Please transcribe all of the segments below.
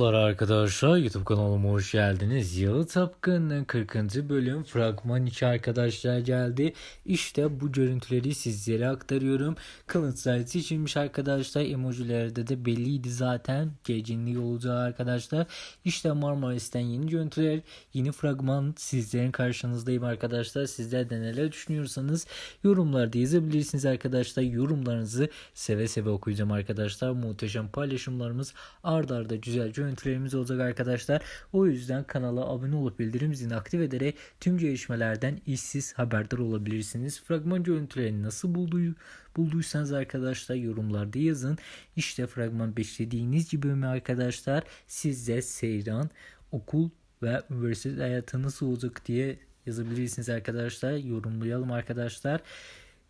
Merhabalar arkadaşlar YouTube kanalıma hoş geldiniz. Yalı Tapkın'ın 40. bölüm fragman içi arkadaşlar geldi. İşte bu görüntüleri sizlere aktarıyorum. Kılıçlar seçilmiş arkadaşlar. Emojilerde de belliydi zaten. Gecinli olacağı arkadaşlar. İşte Marmaris'ten yeni görüntüler. Yeni fragman sizlerin karşınızdayım arkadaşlar. Sizler de neler düşünüyorsanız yorumlarda yazabilirsiniz arkadaşlar. Yorumlarınızı seve seve okuyacağım arkadaşlar. Muhteşem paylaşımlarımız ardarda arda güzel görüntülerimiz olacak arkadaşlar. O yüzden kanala abone olup bildirim zilini aktif ederek tüm gelişmelerden işsiz haberdar olabilirsiniz. Fragman görüntülerini nasıl bulduğu, bulduysanız arkadaşlar yorumlarda yazın. İşte fragman beklediğiniz gibi mi arkadaşlar sizde seyran, okul ve üniversite hayatı nasıl olacak diye yazabilirsiniz arkadaşlar. Yorumlayalım arkadaşlar.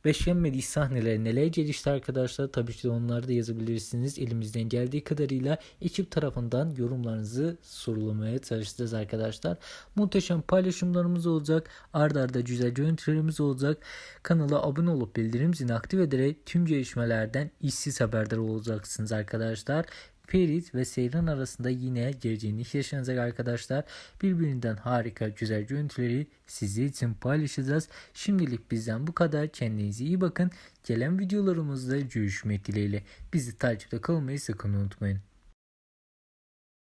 Beşlenmediği sahneler neler gelişti arkadaşlar tabii ki de onları da yazabilirsiniz. Elimizden geldiği kadarıyla ekip tarafından yorumlarınızı sorulamaya çalışacağız arkadaşlar. Muhteşem paylaşımlarımız olacak. Arda arda güzel görüntülerimiz olacak. Kanala abone olup bildirim zilini aktif ederek tüm gelişmelerden işsiz haberdar olacaksınız arkadaşlar. Ferit ve Seyran arasında yine gerginlik yaşanacak arkadaşlar. Birbirinden harika güzel görüntüleri sizler için paylaşacağız. Şimdilik bizden bu kadar. Kendinize iyi bakın. Gelen videolarımızda görüşmek dileğiyle. Bizi takipte kalmayı sakın unutmayın.